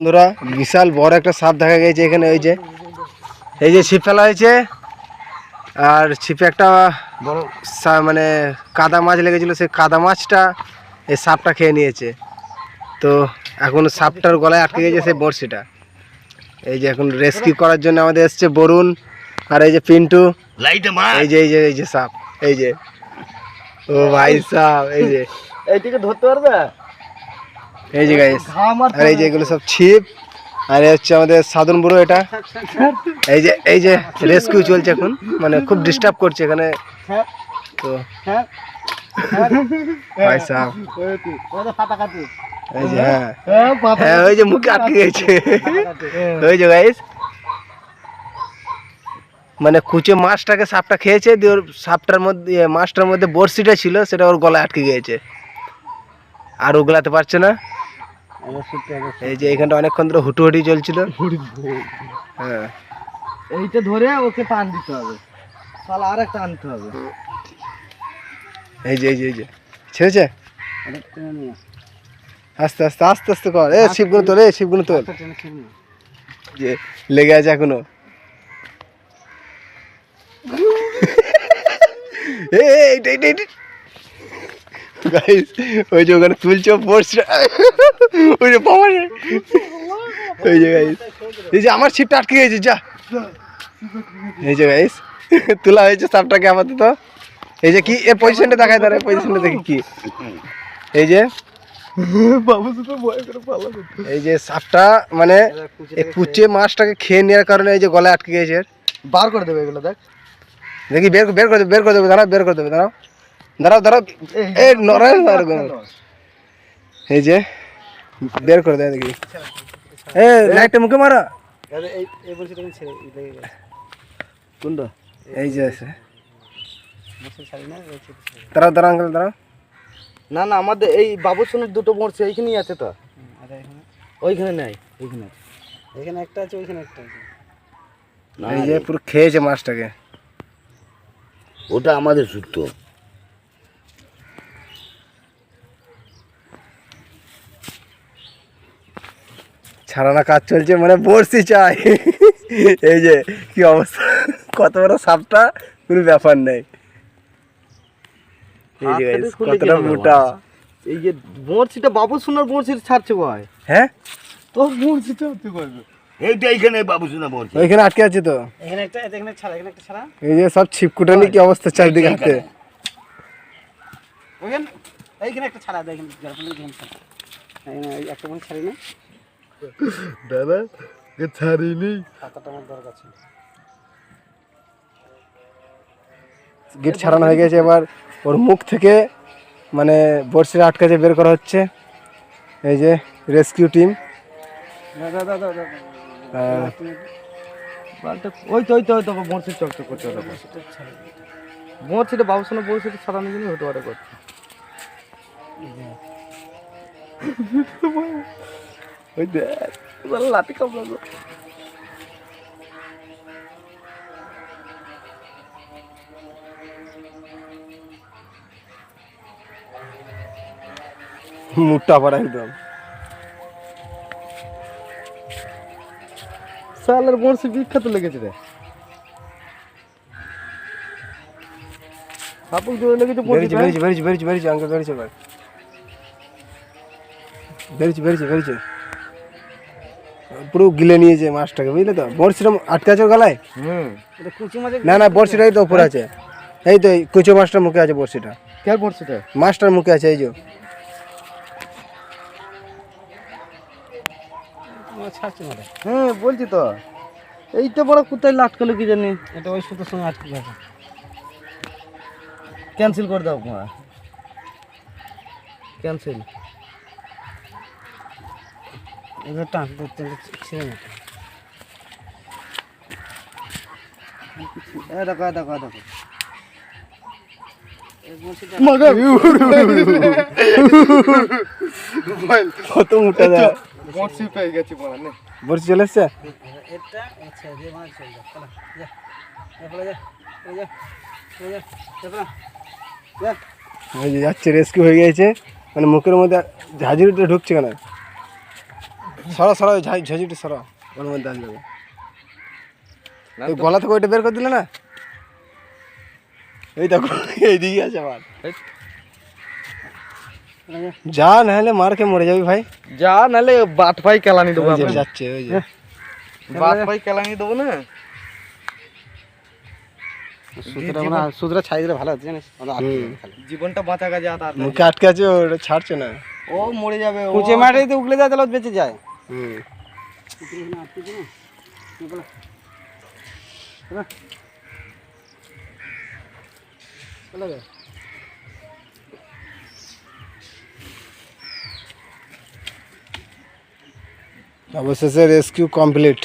বন্ধুরা বিশাল বড় একটা সাপ দেখা গেছে এখানে ওই যে এই যে ছিপ ফেলা হয়েছে আর ছিপে একটা বড় সা- মানে কাদা মাছ লেগেছিল সেই কাদা মাছটা এই সাপটা খেয়ে নিয়েছে। তো এখন সাপটার গলায় আটকে গেছে সেই বড়শিটা। এই যে এখন রেস্কিউ করার জন্য আমাদের এসছে বরুণ আর এই যে পিন্টু এই যে এই যে এই যে সাপ এই যে। ও ভাই সাপ এই যে। এইটিকে ধরতে পারবে? এই যে গাইস আর এই যে এগুলো সব ছিপ, আর হচ্ছে আমাদের সাধন বুড়ো এটা। এই যে এই যে রেস্কিউ চলছে এখন মানে খুব ডিস্টার্ব করছে এখানে। তো হ্যাঁ। হ্যাঁ ওই যে মুখে আটকে গেছে। ওই যে গাইস মানে কুচে মাছটাকে সাপটা খেয়েছে, দিয়ে ওর সাপটার মধ্যে, মাছটার মধ্যে বড়শিটা ছিল, সেটা ওর গলায় আটকে গিয়েছে। আর ওগলাতে পারছে না। এই যে এখানটা অনেকক্ষণ ধরে হুটুহুটি চলছিল। হ্যাঁ। এইটা ধরে ওকে টান দিতে হবে। তাহলে আর একটা আনতে হবে। এই যে এই যে এই যে। ছেড়েছে? আস্তে আস্তে আস্তে আস্তে কর। এ শিবগুলো তোল এ শিবগুলো তোল। যে লেগে আছে এখনও। এ এ, এইটা এইটা এইটা। গাইস ওই যে ওখানে তুলছো পড়ছে। ওই যে বাবা ওই যে গাইস এই যে আমার ছিপটা আটকে গেছে যা। এই যে গাইস তোলা হয়েছে সাপটাকে আপাতত। এই যে কি? এর পজিশনটা দেখায় তার পজিশনটা দেখি কি। এই যে। বাবু তো ভয় করে পালাবে এই যে সাপটা মানে এই কুচে মাছটাকে খেয়ে নেওয়ার কারণে এই যে গলায় আটকে গেছে। বার করে দেবে এগুলো দেখ। দেখি বের বের করে দেবে বের করে দেবে দাঁড়াও বের করে দেবে দাঁড়াও। দাঁড়াও দাঁড়াও এই নড়াই না এই যে বের করে দেয় দেখি। এ লাইটটা মুখে মারা। কোনটা? এই যে আছে। দাঁড়াও দাঁড়াও আঙ্কেল দাঁড়াও। না না আমাদের এই বাবু সোনার দুটো মরছে এইখানেই আছে তো। ওইখানে নাই। ওইখানে এখানে একটা আছে ওইখানে একটা আছে। এই যে পুরো খেয়েছে মাছটাকে। ওটা আমাদের সূত্র ছাড়ানো কাজ চলছে মানে বড়শি চাই। এই যে কি অবস্থা? কত বড় সাপটা? কোনো ব্যাপার নেই। কতটা মোটা। এই যে বড়শিটা বাবু সোনার বড়শিটা ছাড়ছে ভাই। হ্যাঁ? হতে পারবে। এইটা এইখানে বাবু আটকে আছে তো? এখানে একটা এখানে ছাড়া এখানে একটা ছাড়া। এই যে সব ছিপকুটানি কি অবস্থা চারিদিকে হাতে? ওইখানে এইখানে একটা ছাড়া দেয় এখানে একটা মনে না। দাদা ছাড়িনি গেট ছাড়ানো হয়ে গেছে এবার ওর মুখ থেকে মানে বড়শিটা আটকাছে বের করা হচ্ছে এই যে রেস্কিউ টিম ওই তো ওই তো চকচক করছে ওটা বড়শিটা বাবু সোনা বড়শিটা ছাড়ানোর জন্য হতে পারে করছে ওই দেখ লাঠি কামড়ালো। মুখটা পড়া একদম। সালের বড়শি বিখ্যাত লেগেছে রে। সাপুক জোরে লেগেছে বেরিয়েছে বেরিয়েছে বেরিয়েছে বেরিয়েছে বেরিয়েছে আঙ্কেল বেরিয়েছে বেরিয়েছে বেরিয়েছে বেরিয়েছে। পুরো গিলে নিয়েছে মাছটাকে বুঝলে তো? বড়শিটা আটকে আছে গলায়? না না বড়শিটাই তো উপরে আছে। এই তো এই কুচো মাছটার মুখে আছে বড়শিটা। কে বড়শিটা? মাছটার মুখে আছে এই যে। হ্যাঁ বলছি তো। এইটা বড় কোথায় লাটকালো কি জানি? এটা ওই সুতোর সঙ্গে আটকে গেছে। ক্যান্সেল করে দাও ক্যান্সেল এটা টান না দেখো দেখো দেখো। গেছি চলে এসছে? এটা আচ্ছা দিয়ে মাছ চল যা চলো যা যা যা যা যা যা যা। এই যে যাচ্ছে রেস্কিউ হয়ে গিয়েছে। মানে মুখের মধ্যে ঝাঁঝুরিটা ঢুকছে কেন? সরা সরা ওই ঝাঁ- ঝাঁঝুটি সরা ওর মধ্যে আসবে না ওই তো- গলা থেকে ওইটা বের করে দিলে না? এই দেখো এইদিকে আছে আবার এই। যা নাহলে মার খেয়ে মরে যাবি ভাই। যা নাহলে বাট পাই কেলানি দেবো ওই যে আমরা। যাচ্ছে ওই যে। বাট পাই কেলানি দেবো না? সুতরা মানে সুতরা ছাই দিলে ভালো আছে জানিস? আমাদের আটকে হুম। যাবে খালি। জীবনটা বাঁচা কাজে আর আর- মুখে আটকে আছে ওটা ছাড়ছে না। ও মরে যাবে ও। কুচে মাঠে যদি উগলে যায় তাহলে ও বেঁচে যায়। হুম অবশেষে রেস্কিউ কমপ্লিট